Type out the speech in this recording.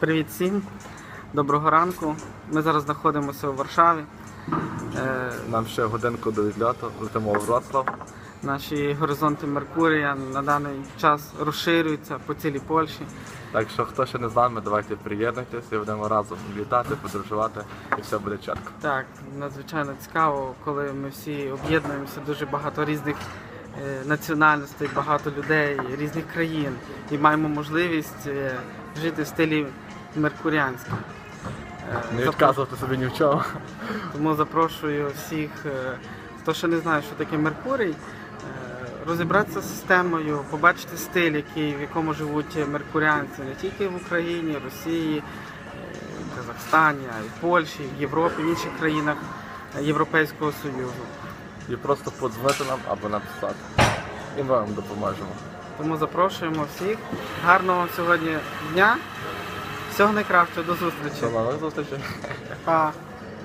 Привіт всім, доброго ранку. Ми зараз знаходимося у Варшаві. Е, Нам ще годинку до відльоту, летимо в Вроцлав. Наші горизонти Меркурія на даний час розширюються по цілій Польщі. Так що хто ще не з нами, давайте приєднуйтесь і будемо разом літати, подорожувати і все буде чітко. Так, надзвичайно цікаво, коли ми всі об'єднуємося, дуже багато різних е, національностей, багато людей, різних країн і маємо можливість е, жити в стилі меркуріанському. Е, Не відказувати собі ні в чому. Тому запрошую всіх, е, хто ще не знає, що таке Меркурій, е, розібратися з системою, побачити стиль, який, в якому живуть меркуріанці не тільки в Україні, Росії, Казахстані, а й в Польщі, в Європі, в інших країнах Європейського Союзу. І просто подзвонити нам або написати. І ми вам допоможемо. Тому запрошуємо всіх. Гарного сьогодні дня. Всього найкращого, до зустрічі. До нових зустрічей. Па.